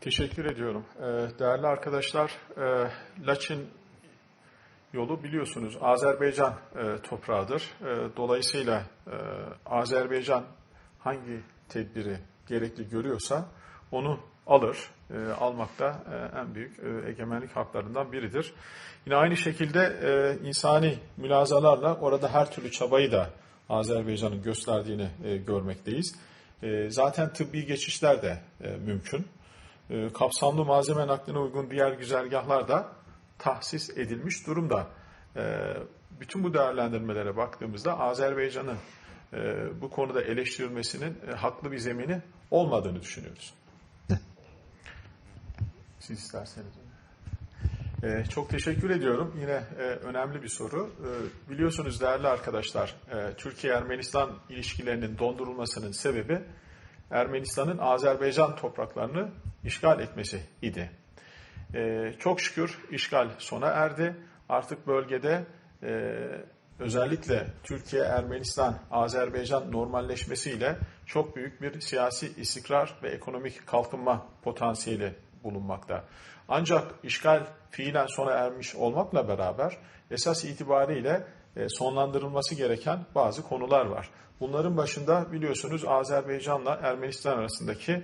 Teşekkür ediyorum. Ee, değerli arkadaşlar, e, Laçin yolu biliyorsunuz Azerbaycan e, toprağıdır. E, dolayısıyla Azerbaycan hangi tedbiri gerekli görüyorsa onu alır. Almak da en büyük egemenlik haklarından biridir. Yine aynı şekilde insani mülazalarla orada her türlü çabayı da Azerbaycan'ın gösterdiğini görmekteyiz. Zaten tıbbi geçişler de mümkün. E, kapsamlı malzeme nakline uygun diğer güzergahlar da tahsis edilmiş durumda. E, bütün bu değerlendirmelere baktığımızda Azerbaycan'ın e, bu konuda eleştirilmesinin haklı bir zemini olmadığını düşünüyoruz. Siz isterseniz. çok teşekkür ediyorum. Yine önemli bir soru. biliyorsunuz değerli arkadaşlar, Türkiye-Ermenistan ilişkilerinin dondurulmasının sebebi Ermenistan'ın Azerbaycan topraklarını işgal etmesi idi. Ee, çok şükür işgal sona erdi. Artık bölgede e, özellikle Türkiye, Ermenistan, Azerbaycan normalleşmesiyle çok büyük bir siyasi istikrar ve ekonomik kalkınma potansiyeli bulunmakta. Ancak işgal fiilen sona ermiş olmakla beraber esas itibariyle e, sonlandırılması gereken bazı konular var. Bunların başında biliyorsunuz Azerbaycan'la Ermenistan arasındaki e,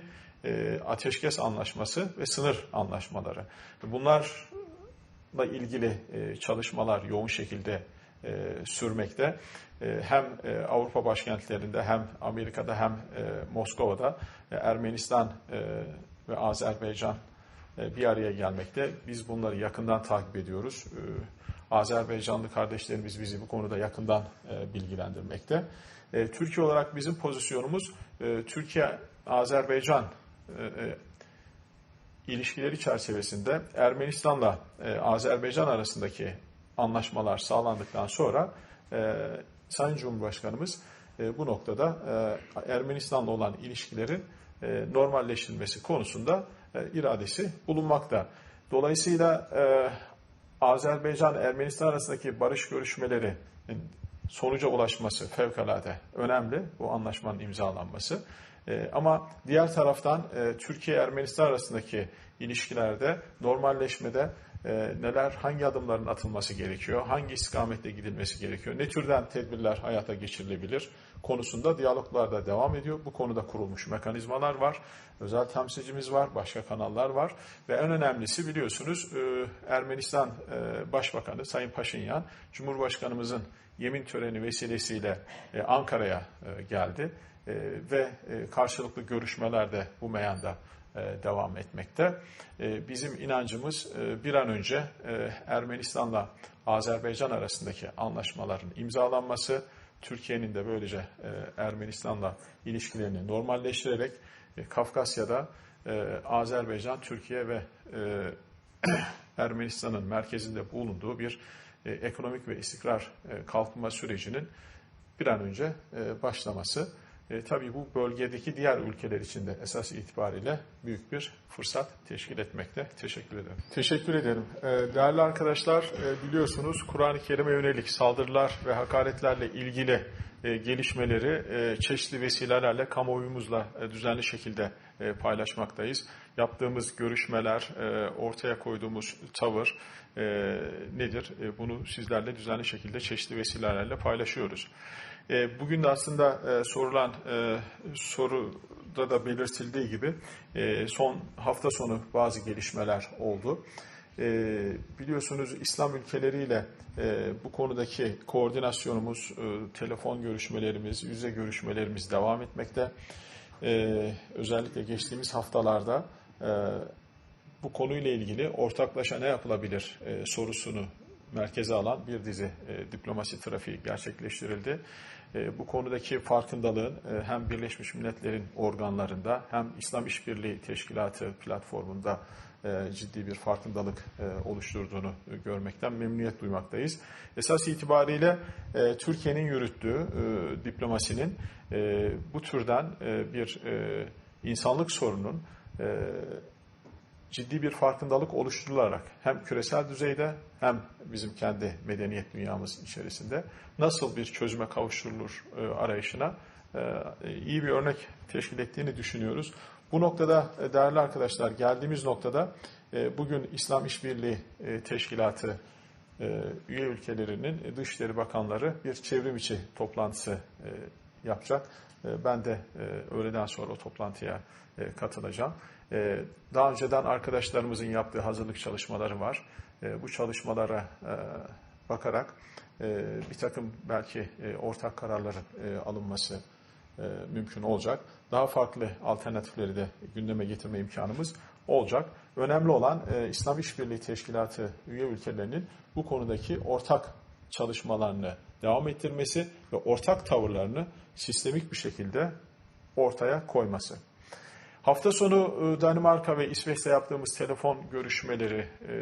ateşkes anlaşması ve sınır anlaşmaları. Bunlarla ilgili e, çalışmalar yoğun şekilde sürmekte. Hem Avrupa başkentlerinde hem Amerika'da hem Moskova'da Ermenistan ve Azerbaycan bir araya gelmekte. Biz bunları yakından takip ediyoruz. Azerbaycanlı kardeşlerimiz bizi bu konuda yakından bilgilendirmekte. E, Türkiye olarak bizim pozisyonumuz e, Türkiye-Azerbaycan e, ilişkileri çerçevesinde Ermenistan'la Azerbaycan arasındaki anlaşmalar sağlandıktan sonra Sayın Cumhurbaşkanımız bu noktada Ermenistan'la olan ilişkilerin normalleştirilmesi konusunda iradesi bulunmakta. Dolayısıyla Azerbaycan-Ermenistan arasındaki barış görüşmeleri sonuca ulaşması fevkalade önemli bu anlaşmanın imzalanması. E, ama diğer taraftan e, Türkiye-Ermenistan arasındaki ilişkilerde normalleşmede e, neler, hangi adımların atılması gerekiyor, hangi istikamette gidilmesi gerekiyor, ne türden tedbirler hayata geçirilebilir konusunda diyaloglar da devam ediyor. Bu konuda kurulmuş mekanizmalar var, özel temsilcimiz var, başka kanallar var ve en önemlisi biliyorsunuz e, Ermenistan Başbakanı Sayın Paşinyan, Cumhurbaşkanımızın yemin töreni vesilesiyle Ankara'ya geldi ve karşılıklı görüşmeler de bu meyanda devam etmekte. Bizim inancımız bir an önce Ermenistan'la Azerbaycan arasındaki anlaşmaların imzalanması, Türkiye'nin de böylece Ermenistan'la ilişkilerini normalleştirerek Kafkasya'da Azerbaycan, Türkiye ve Ermenistan'ın merkezinde bulunduğu bir e, ekonomik ve istikrar e, kalkınma sürecinin bir an önce e, başlaması. E, tabii bu bölgedeki diğer ülkeler için de esas itibariyle büyük bir fırsat teşkil etmekte. Teşekkür ederim. Teşekkür ederim. E, değerli arkadaşlar e, biliyorsunuz Kur'an-ı Kerim'e yönelik saldırılar ve hakaretlerle ilgili e, gelişmeleri e, çeşitli vesilelerle kamuoyumuzla e, düzenli şekilde e, paylaşmaktayız. Yaptığımız görüşmeler, e, ortaya koyduğumuz tavır e, nedir? E, bunu sizlerle düzenli şekilde çeşitli vesilelerle paylaşıyoruz. E, bugün de aslında e, sorulan e, soruda da belirtildiği gibi e, son hafta sonu bazı gelişmeler oldu. E, biliyorsunuz İslam ülkeleriyle e, bu konudaki koordinasyonumuz, e, telefon görüşmelerimiz, yüze görüşmelerimiz devam etmekte. E, özellikle geçtiğimiz haftalarda e, bu konuyla ilgili ortaklaşa ne yapılabilir e, sorusunu merkeze alan bir dizi e, diplomasi trafiği gerçekleştirildi. E, bu konudaki farkındalığın e, hem Birleşmiş Milletler'in organlarında hem İslam İşbirliği Teşkilatı platformunda e, ciddi bir farkındalık e, oluşturduğunu görmekten memnuniyet duymaktayız. Esas itibariyle e, Türkiye'nin yürüttüğü diplomasinin bu türden bir insanlık sorunun ciddi bir farkındalık oluşturularak hem küresel düzeyde hem bizim kendi medeniyet dünyamız içerisinde nasıl bir çözüme kavuşturulur arayışına iyi bir örnek teşkil ettiğini düşünüyoruz. Bu noktada e, değerli arkadaşlar geldiğimiz noktada e, bugün İslam İşbirliği e, Teşkilatı üye ülkelerinin Dışişleri Bakanları bir çevrim içi toplantısı yapacak. Ben de öğleden sonra o toplantıya katılacağım. Daha önceden arkadaşlarımızın yaptığı hazırlık çalışmaları var. Bu çalışmalara bakarak bir takım belki ortak kararların alınması mümkün olacak daha farklı alternatifleri de gündeme getirme imkanımız olacak. Önemli olan e, İslam İşbirliği Teşkilatı üye ülkelerinin bu konudaki ortak çalışmalarını devam ettirmesi ve ortak tavırlarını sistemik bir şekilde ortaya koyması. Hafta sonu e, Danimarka ve İsveç'te yaptığımız telefon görüşmeleri e,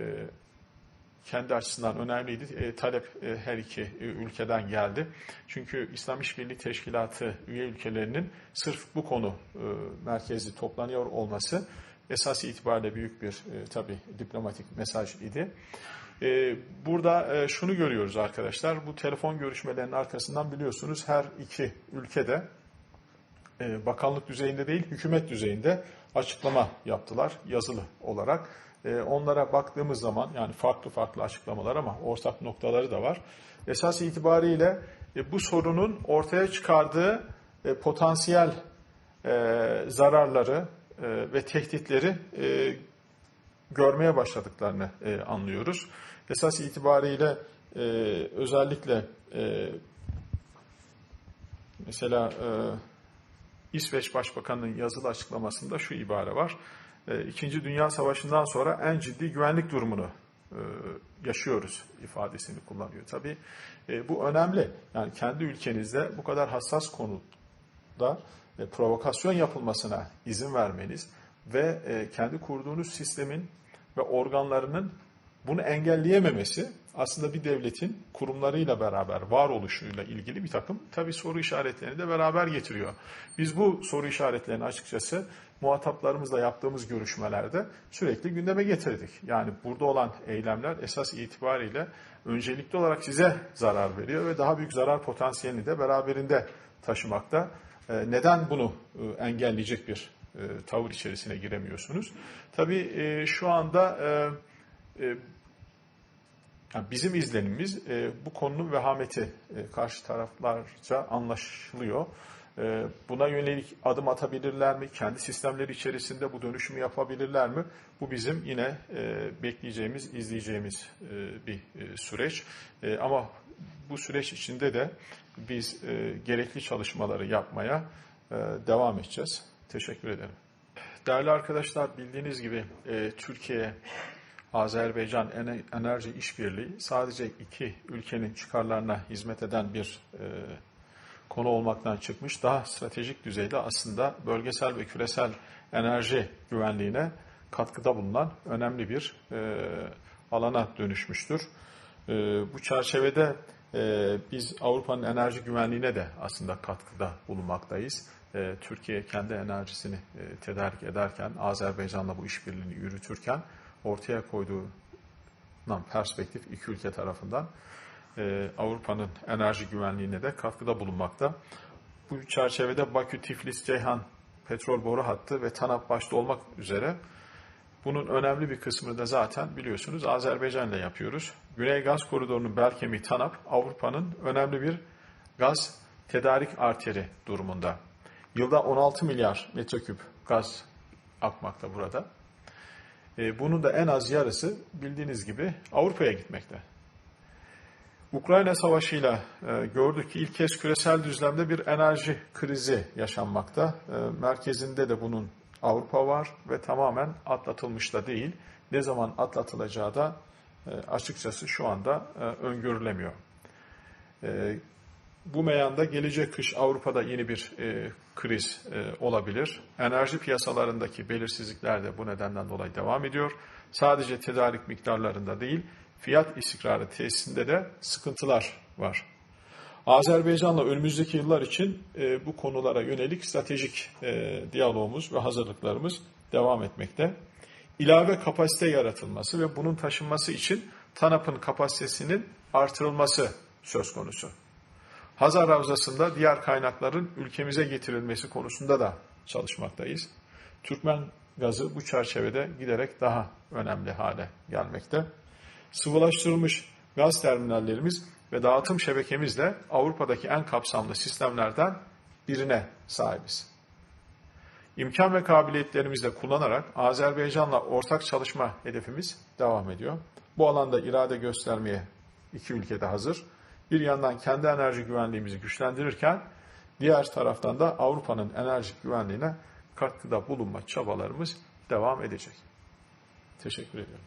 kendi açısından önemliydi. E, talep e, her iki e, ülkeden geldi. Çünkü İslam İşbirliği Teşkilatı üye ülkelerinin sırf bu konu e, merkezli toplanıyor olması esas itibariyle büyük bir e, tabi diplomatik mesaj idi. E, burada e, şunu görüyoruz arkadaşlar. Bu telefon görüşmelerinin arkasından biliyorsunuz her iki ülkede e, bakanlık düzeyinde değil hükümet düzeyinde açıklama yaptılar yazılı olarak. E, onlara baktığımız zaman yani farklı farklı açıklamalar ama ortak noktaları da var. Esas itibariyle bu sorunun ortaya çıkardığı potansiyel zararları ve tehditleri görmeye başladıklarını anlıyoruz. Esas itibariyle özellikle mesela İsveç Başbakanı'nın yazılı açıklamasında şu ibare var. E, İkinci Dünya Savaşı'ndan sonra en ciddi güvenlik durumunu e, yaşıyoruz ifadesini kullanıyor. Tabii e, bu önemli. Yani kendi ülkenizde bu kadar hassas konuda provokasyon yapılmasına izin vermeniz ve kendi kurduğunuz sistemin ve organlarının bunu engelleyememesi aslında bir devletin kurumlarıyla beraber varoluşuyla ilgili bir takım tabii soru işaretlerini de beraber getiriyor. Biz bu soru işaretlerini açıkçası muhataplarımızla yaptığımız görüşmelerde sürekli gündeme getirdik. Yani burada olan eylemler esas itibariyle öncelikli olarak size zarar veriyor ve daha büyük zarar potansiyelini de beraberinde taşımakta. Ee, neden bunu e, engelleyecek bir e, tavır içerisine giremiyorsunuz? Tabii e, şu anda yani bizim izlenimimiz bu konunun vehameti karşı taraflarca anlaşılıyor. Ee, buna yönelik adım atabilirler mi? Kendi sistemleri içerisinde bu dönüşümü yapabilirler mi? Bu bizim yine e, bekleyeceğimiz, izleyeceğimiz e, bir e, süreç. Ama bu süreç içinde de biz gerekli çalışmaları yapmaya devam edeceğiz. Teşekkür ederim. Değerli arkadaşlar bildiğiniz gibi Türkiye Azerbaycan Enerji İşbirliği sadece iki ülkenin çıkarlarına hizmet eden bir konu olmaktan çıkmış, daha stratejik düzeyde aslında bölgesel ve küresel enerji güvenliğine katkıda bulunan önemli bir e, alana dönüşmüştür. E, bu çerçevede e, biz Avrupa'nın enerji güvenliğine de aslında katkıda bulunmaktayız. E, Türkiye kendi enerjisini e, tedarik ederken, Azerbaycan'la bu işbirliğini yürütürken ortaya koyduğu perspektif iki ülke tarafından e, Avrupa'nın enerji güvenliğine de katkıda bulunmakta. Bu çerçevede Bakü, Tiflis, Ceyhan petrol boru hattı ve TANAP başta olmak üzere bunun önemli bir kısmını da zaten biliyorsunuz Azerbaycan ile yapıyoruz. Güney Gaz Koridoru'nun bel kemiği TANAP Avrupa'nın önemli bir gaz tedarik arteri durumunda. Yılda 16 milyar metreküp gaz akmakta burada. E, bunun da en az yarısı bildiğiniz gibi Avrupa'ya gitmekte. Ukrayna Savaşı'yla e, gördük ki ilk kez küresel düzlemde bir enerji krizi yaşanmakta. E, merkezinde de bunun Avrupa var ve tamamen atlatılmış da değil. Ne zaman atlatılacağı da e, açıkçası şu anda e, öngörülemiyor. E, bu meyanda gelecek kış Avrupa'da yeni bir kriz olabilir. Enerji piyasalarındaki belirsizlikler de bu nedenden dolayı devam ediyor. Sadece tedarik miktarlarında değil, fiyat istikrarı tesisinde de sıkıntılar var. Azerbaycan'la önümüzdeki yıllar için e, bu konulara yönelik stratejik e, diyalogumuz ve hazırlıklarımız devam etmekte. İlave kapasite yaratılması ve bunun taşınması için TANAP'ın kapasitesinin artırılması söz konusu. Hazar Havzası'nda diğer kaynakların ülkemize getirilmesi konusunda da çalışmaktayız. Türkmen gazı bu çerçevede giderek daha önemli hale gelmekte. Sıvılaştırılmış gaz terminallerimiz ve dağıtım şebekemizle Avrupa'daki en kapsamlı sistemlerden birine sahibiz. İmkan ve kabiliyetlerimizi de kullanarak Azerbaycan'la ortak çalışma hedefimiz devam ediyor. Bu alanda irade göstermeye iki ülkede hazır. Bir yandan kendi enerji güvenliğimizi güçlendirirken diğer taraftan da Avrupa'nın enerji güvenliğine katkıda bulunma çabalarımız devam edecek. Teşekkür ediyorum.